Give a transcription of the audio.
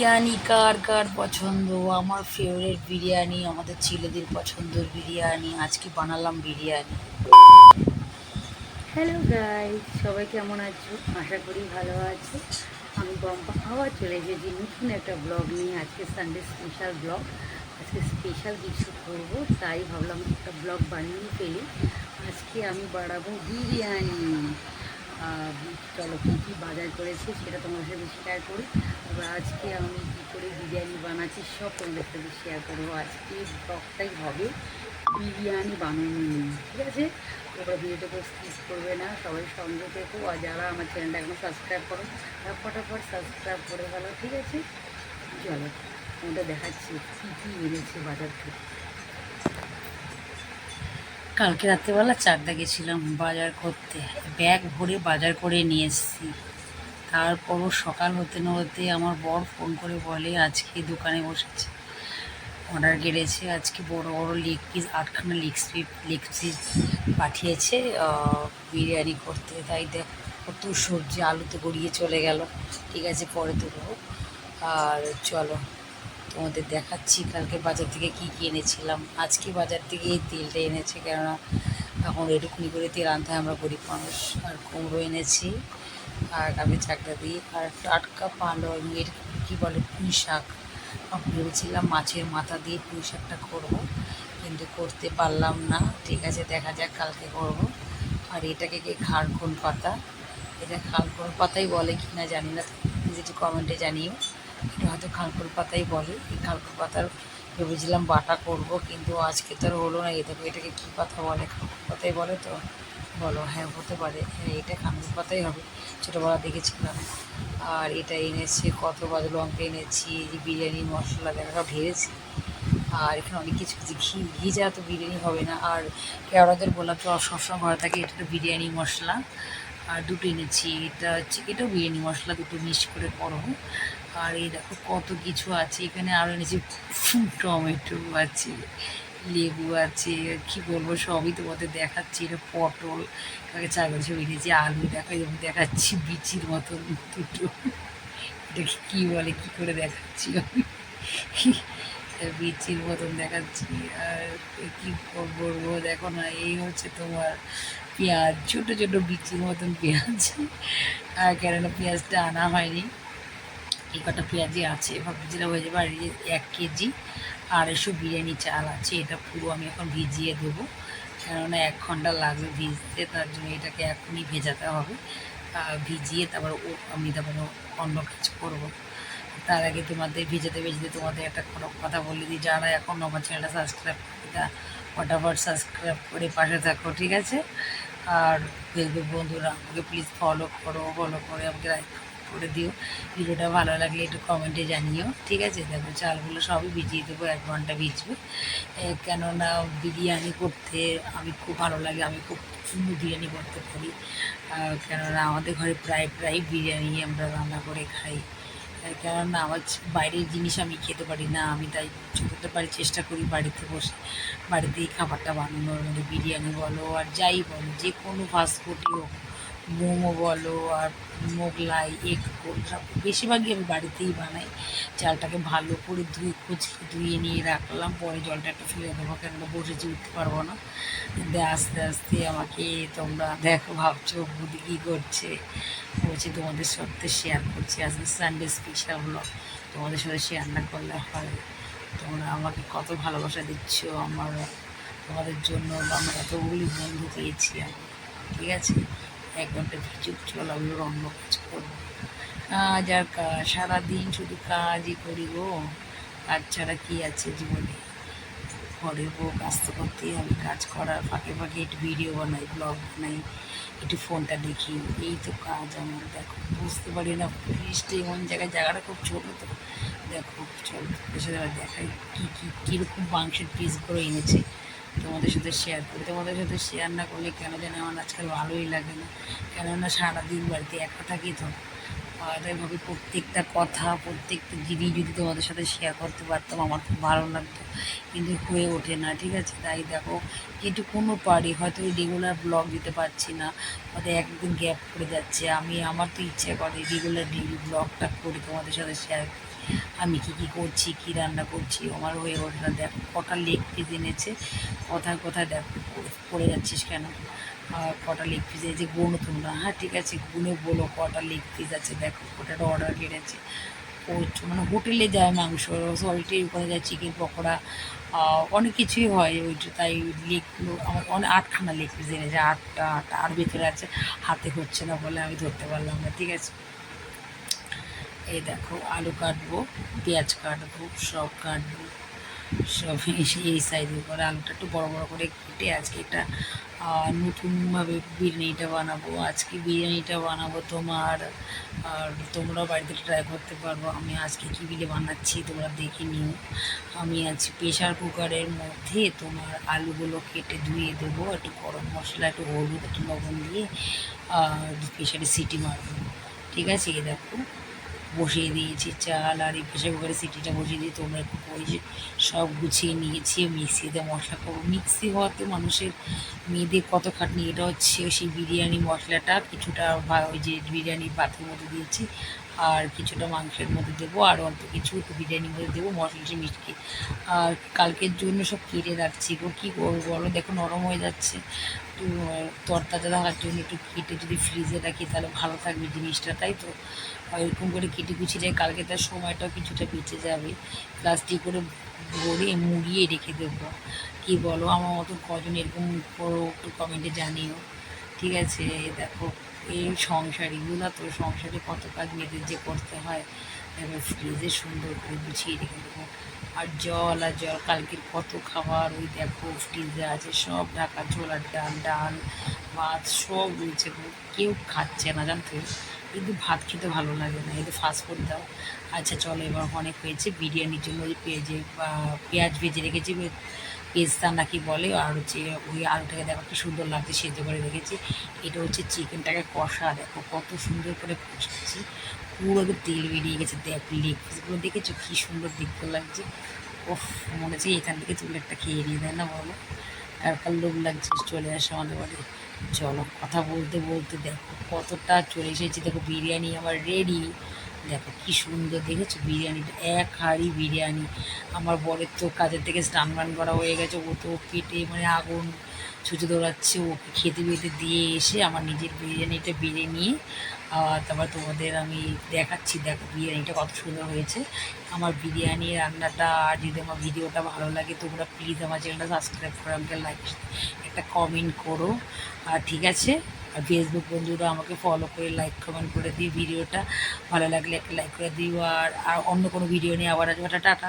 বিরিয়ানি কার কার পছন্দ? আমার ফেভারিট বিরিয়ানি আমাদের ছেলেদের পছন্দের বিরিয়ানি। আজকে বানালাম বিরিয়ানি। হ্যালো গাই সবাই কেমন আছো? আশা করি ভালো আছো। আমি বম্পা আবার চলে এসেছি নতুন একটা ব্লগ নিয়ে। আজকে সানডে স্পেশাল ব্লগ আজকে স্পেশাল কিছু করব, তাই ভাবলাম একটা ব্লগ বানিয়ে ফেলি। আজকে আমি বাড়াবো বিরিয়ানি। চলো, কী কী বাজার করেছি সেটা তোমাদের সাথে শেয়ার করি। এবার আজকে আমি কী করে বিরিয়ানি বানাচ্ছি সব তোমাদের সাথে শেয়ার করব। আজকে ব্লগটাই হবে বিরিয়ানি বানানো নিয়ে, ঠিক আছে? তোমরা ভিডিওটাকে স্কিপ করবে না, সবাই সঙ্গে থেকো। আর যারা আমার চ্যানেলটা এখন সাবস্ক্রাইব করো, তারা ফটাফট সাবস্ক্রাইব করে ফেলো, ঠিক আছে? চলো, তোমাদের দেখাচ্ছি কী কী এনেছে বাজার থেকে। কালকে রাত্রেবেলা চারটা গেছিলাম বাজার করতে। ব্যাগ ভরে বাজার করে নিয়ে এসেছি। তারপরও সকাল হতে না হতে আমার বর ফোন করে বলে, আজকে দোকানে বসেছে। অর্ডার কেড়েছে আজকে বড় বড় লেগ পিস, আটখানা লেগ পিস লেগ পিস পাঠিয়েছে বিরিয়ানি করতে। তাই দেখ, কত সবজি আলুতে গড়িয়ে চলে গেল। ঠিক আছে, পরে তুলবো। আর চলো। তোমাদের দেখাচ্ছি কালকে বাজার থেকে কী কী এনেছিলাম। আজকে বাজার থেকে এই তেলটা এনেছে, কেননা এখন এটুকুনি করে তেল আনতে হয়, আমরা গরিব মানুষ, আর কুমড়ো এনেছি, আর আমি চাকটা দিই আর টাটকা পালো এটা কী বলে, পুঁই শাক। ভেবেছিলাম মাছের মাথা দিয়ে পুঁই শাকটা করব, কিন্তু করতে পারলাম না। ঠিক আছে, দেখা যাক কালকে করব। আর এটাকে কে খাড়খোল পাতা? এটা খালকোল পাতাই বলে কি না জানি না যেটি কমেন্টে জানিও। হয়তো খালকোল পাতাই বলে। এই খালকোল পাতার ভেবেছিলাম বাটা করব, কিন্তু আজকে তো আর হলো না। এটা এটাকে কী পাতা বলে? খালকোল পাতাই বলে তো? বলো হ্যাঁ হতে পারে। হ্যাঁ এটা খালকোল পাতাই হবে। ছোটোবেলা দেখেছিলাম। আর এটা এনেছে, কত বাজে লঙ্কা এনেছি, এই যে বিরিয়ানি, মশলা, দেখা, সব ঢেলেছি। আর এখানে অনেক কিছু ঘি ঘি ছাড়া তো বিরিয়ানি হবে না। আর কেওড়াদের বললাম তো সবসময় ঘরে থাকে এটা তো বিরিয়ানি, মশলা। আর দুটো এনেছি। এটা হচ্ছে, এটাও বিরিয়ানি, মশলা দুটো মিক্স করে করো আর এই দেখো কত কিছু আছে। এখানে আরও এনেছি টমেটো আছে, লেবু আছে, কি বলব সবই তোমাদের দেখাচ্ছি। এটা পটল কাকে চাগল সব এনেছি, আলু দেখা দেখাচ্ছি বিচির মতন দুটো। এটাকে কী বলে, কী করে দেখাচ্ছি আমি? বিচির মতন দেখাচ্ছি। আর কী বলব দেখো না, এই হচ্ছে তোমার পেঁয়াজ, ছোটো ছোটো বিচির মতন পেঁয়াজ। আর কেননা পেঁয়াজটা আনা হয়নি। এই কটা পেঁয়াজি আছে ভাবছিলাম হয়ে যাবে আর এক কেজি আড়াইশো বিরিয়ানি চাল আছে, এটা পুরো আমি এখন ভিজিয়ে দেবো। কেননা এক ঘণ্টা লাগবে ভিজতে, তার জন্য এটাকে এখনই ভেজাতে হবে। ভিজিয়ে তারপর আমি তারপর অন্য কাজ করব। তার আগে তোমাদের ভিজাতে ভেজাতে তোমাদের একটা কোনো কথা বলে দিই। যারা এখন আমার চ্যানেলটা সাবস্ক্রাইব করে তা ফটাফট সাবস্ক্রাইব করে পাশে থাকো, ঠিক আছে? আর ফেসবুক বন্ধুরা, আমাকে প্লিজ ফলো করো ফলো করে আমাকে লাইক করে দিও। ভিডিওটা ভালো লাগলে একটু কমেন্টে জানিও, ঠিক আছে? দেখো চালগুলো সবই ভিজিয়ে দেবো, এক ঘণ্টা ভিজবে। কেননা বিরিয়ানি করতে আমি খুব ভালো লাগে, আমি খুব সুন্দর বিরিয়ানি করতে পারি। কেননা আমাদের ঘরে প্রায় প্রায় বিরিয়ানি আমরা রান্না করে খাই। কেননা আমার বাইরের জিনিস আমি খেতে পারি না, আমি তাই যতটা পারি, চেষ্টা করি বাড়িতে বসে, বাড়িতেই খাবারটা বানানোর মানে বিরিয়ানি বলো আর যাই বলো, যে কোনো ফাস্টফুডই হোক। মোমো বলো আর মোগলাই, এগ রোল, সব বেশিরভাগই আমি বাড়িতেই বানাই। চালটাকে ভালো করে ধুয়ে কুচকে ধুয়ে নিয়ে রাখলাম, পরে জলটা একটু ফেলে দেবো, কেননা বসেছি উঠতে পারব না। দিয়ে আস্তে আস্তে আমাকে তোমরা দেখো, ভাবছ বুদ্ধি কী করছে? বলছি, তোমাদের সাথে শেয়ার করছি। আজকে সানডে স্পেশাল হলো তোমাদের সাথে শেয়ার না করলে হয়। তোমরা আমাকে কত ভালোবাসা দিচ্ছ আমার, তোমাদের জন্য আমার এতগুলি বন্ধু পেয়েছি আমি। ঠিক আছে? এক ঘণ্টা চুপ চলো আমি ওর অন্য কাজ করব। কাজ আর কাজ সারাদিন শুধু কাজই করি গো। কাজ ছাড়া কী আছে জীবনে? ঘরের বউ কাজ তো করতেই হবে, কাজ করার ফাঁকে ফাঁকে একটু ভিডিও বানাই ব্লগ বানাই, একটু ফোনটা দেখি। এই তো কাজ আমার, দেখো, বুঝতে পারি না পুলিশটা এমন জায়গায়, জায়গাটা খুব ছোটো তো। দেখো, চল দেখাই কী কী, কীরকম মাংসের পিসগুলো এনেছে। তোমাদের সাথে শেয়ার করি। তোমাদের সাথে শেয়ার না করলে কেন যেন আমার আজকাল ভালোই লাগে না? কেননা সারাদিন বাড়িতে একা থাকি তো? আর তাই প্রত্যেকটা কথা, প্রত্যেকটা জিনিস যদি তোমাদের সাথে শেয়ার করতে পারতাম, আমার খুব ভালো লাগতো। কিন্তু হয়ে ওঠে না, ঠিক আছে? তাই দেখো যেটুকুনো পারি, হয়তো রেগুলার ব্লগ দিতে পারছি না, হয়তো একদিন গ্যাপ করে যাচ্ছে। আমি, আমার তো ইচ্ছে করে রেগুলার ডেলি ব্লগটা করি তোমাদের সাথে শেয়ার আমি কী কী করছি, কী রান্না করছি, আমার হয়ে ওঠে দেখ, কটা লেগ পিস এনেছে, কথায় কথায় দেখ, পড়ে যাচ্ছিস কেন? আর কটা লেগ পিস এনেছে, গুণ তোমরা হ্যাঁ ঠিক আছে গুনে বলো কটা লেগ পিস আছে, দেখো ওটাটা অর্ডার কেটেছে প্রচুর মানে হোটেলে যায় মাংস সরিটির ওখানে যায় চিকেন পকোড়া অনেক কিছুই হয় ওইটা তাই লেগগুলো আমার অনেক আটখানা লেগ পিস এনেছে, আটটা আটটা, আর ভেতরে আছে, হাতে হচ্ছে না বলে আমি ধরতে পারলাম না, ঠিক আছে? এই দেখো, আলু কাটবো, পেঁয়াজ কাটবো, সব কাটবো। সব এই সাইজে করে আলুটা একটু বড় বড় করে কেটে আজকে এটা নতুনভাবে বিরিয়ানিটা বানাবো। আজকে বিরিয়ানিটা বানাবো তোমার, আর তোমরাও বাড়িতে ট্রাই করতে পারব। আমি আজকে কী বিলে বানাচ্ছি তোমরা দেখে নিও। আমি আজ প্রেশার কুকারের মধ্যে তোমার আলুগুলো কেটে ধুয়ে দেবো। একটু গরম মশলা, একটু হলুদ, একটু লবণ দিয়ে, আর প্রেশারে সিটি মারবো। ঠিক আছে দেখো। বসিয়ে দিয়েছি, চাল আর এই প্রেশার কুকারে সিটিটা বসিয়ে দিয়ে তোমরা একটু ওই সব গুছিয়ে নিয়েছি মিক্সিতে মশলা করব। মিক্সি হওয়াতে মানুষের, মেয়েদের কত খাটনি, এটা হচ্ছে সেই বিরিয়ানি মশলাটা, কিছুটা ওই যে বিরিয়ানি পাতের মধ্যে দিয়েছি। আর কিছুটা মাংসের মধ্যে দেবো, আর অল্প কিছু বিরিয়ানির মধ্যে দেবো, মশলাটি মিষ্টি। আর কালকের জন্য সব কেটে রাখছি গো, কী করব বলো? দেখো নরম হয়ে যাচ্ছে। একটু তরতাজা রাখার জন্য একটু কেটে যদি ফ্রিজে রাখি, তাহলে ভালো থাকবে জিনিসটা, তাই তো? এরকম করে কেটে কুচিয়ে রাখি কালকে তার সময়টাও কিছুটা বেঁচে যাবে। প্লাস্টিক করে ভরে মুড়িয়ে রেখে দেবো। কি বলো? আমার মতো কজন এরকম করো, একটু কমেন্টে জানিও। ঠিক আছে, দেখো। এই সংসার, এগুলো তো সংসারে কত কাজ মেয়েদের যে করতে হয়। দেখো ফ্রিজে সুন্দর করে গুছিয়ে রেখে দেবো। আর জল আর জল, কালকের কত খাবার, ওই দেখো ফ্রিজে আছে সব ঢাকা ছোলার ডাল ডাল, ভাত, সব রয়েছে কেউ খাচ্ছে না, জানতো? কিন্তু ভাত খেতে ভালো লাগে না। এতে ফাস্ট ফুড দাও। আচ্ছা চলো এবার অনেক হয়েছে। বিরিয়ানির জন্য ওই পেঁয়াজে পেঁয়াজ ভেজে রেখেছি। পেস্তা নাকি বলে, আর হচ্ছে ওই আলুটাকে দেখো কি সুন্দর লাগছে, সেদ্ধ করে রেখেছি। এটা হচ্ছে চিকেনটাকে কষা, দেখো কত সুন্দর করে কষাচ্ছি। পুরো তেল বেরিয়ে গেছে, দেখ লেগ পিসগুলো দেখেছ? কী সুন্দর দেখতে লাগছে। ওফ মনে হচ্ছে এখান থেকে তুলে একটা খেয়ে নিয়ে দেয় না বলো? কার কার লোভ লাগছে চলে আসে আমাদের বাড়ি। চলো, কথা বলতে বলতে দেখো কতটা চলে এসেছি। দেখো বিরিয়ানি আমার রেডি দেখো কি সুন্দর দেখেছ? বিরিয়ানিটা এক হাঁড়ি বিরিয়ানি। আমার বরের তো কাজের থেকে স্নান বান করা হয়ে গেছে। ও তো পেটে মানে আগুন ছুঁচে দৌড়াচ্ছে। ওকে খেতে বেতে দিয়ে এসে আমার নিজের বিরিয়ানিটা বেড়ে নিয়ে আহ, তারপর তোমাদের আমি দেখাচ্ছি। দেখো বিরিয়ানিটা কত সুন্দর হয়েছে। আমার বিরিয়ানি রান্নাটা আর যদি আমার ভিডিওটা ভালো লাগে তোমরা প্লিজ আমার চ্যানেলটা সাবস্ক্রাইব করে আমাকে লাইক একটা কমেন্ট করো। আর ঠিক আছে? আর ফেসবুক বন্ধুরা, আমাকে ফলো করে লাইক কমেন্ট করে দিই ভিডিওটা। ভালো লাগলে একটা লাইক করে দিও আর অন্য কোনো ভিডিও নিয়ে আবার আসবে। টাটা।